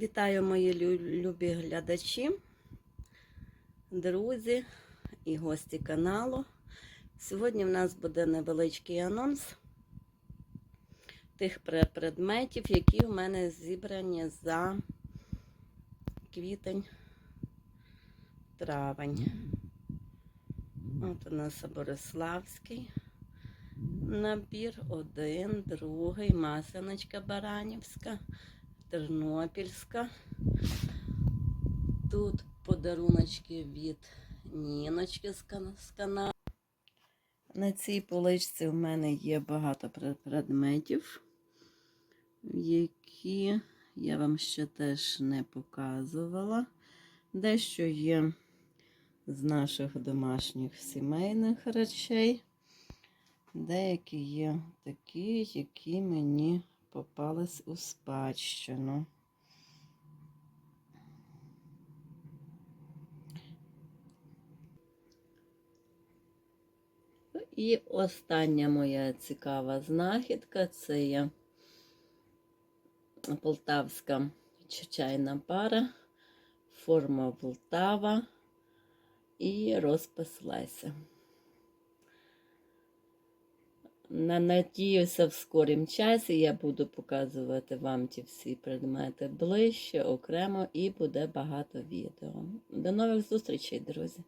Вітаю мої любі глядачі, друзі і гості каналу. Сьогодні в нас буде невеличкий анонс тих предметів, які в мене зібрані за квітень, травень. От у нас Бориславський набір, один, другий, масленочка Баранівська. Тернопільська. Тут подаруночки від Ніночки з каналу. На цій поличці в мене є багато предметів, які я вам ще теж не показувала. Дещо є з наших домашніх сімейних речей. Деякі є такі, які мені попались у спадщину. І остання моя цікава знахідка це є полтавська чайна пара, форма Полтава і розпис Леся. На надіюся, в скорім часі я буду показувати вам ті всі предмети ближче, окремо, і буде багато відео. До нових зустрічей, друзі!